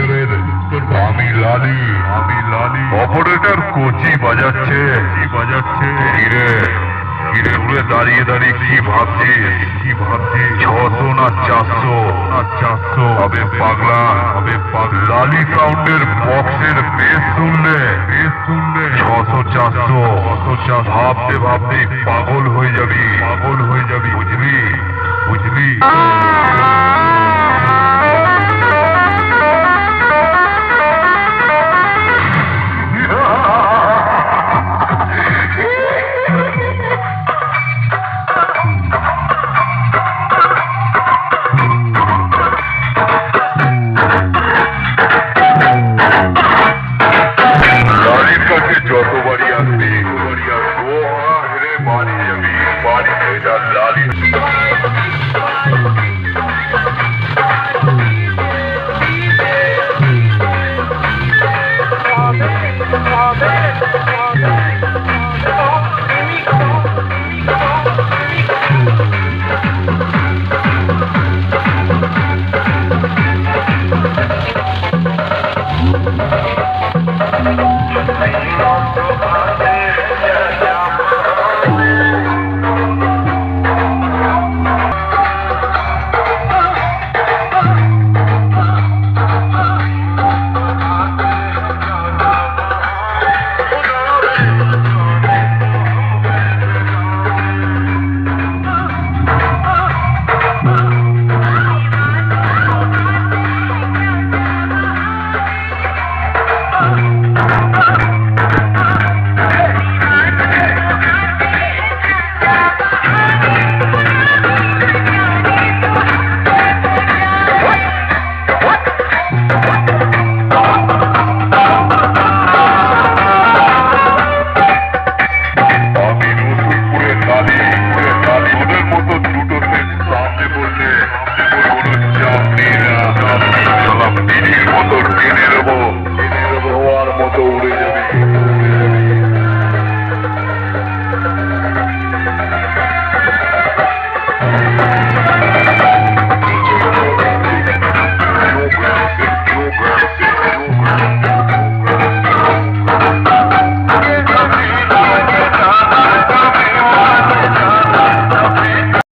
আমি লালি আমি লালি। অপারেটর কোচি বাজাচ্ছে। বাজাচ্ছে। ধীরে ধীরে উড়ে দাঁড়িয়ে দাঁড়িয়ে কি ভাবছি কি ভাবছি ছশো না চারশো? না চারশো। হবে পাগলা হবে লালি সাউন্ডের বক্সের বেশ শুনলে বেশ শুনলে। ছশো চারশো। ছশো চারশো ভাবতে ভাবতে পাগল হয়ে Lolly, a lolly.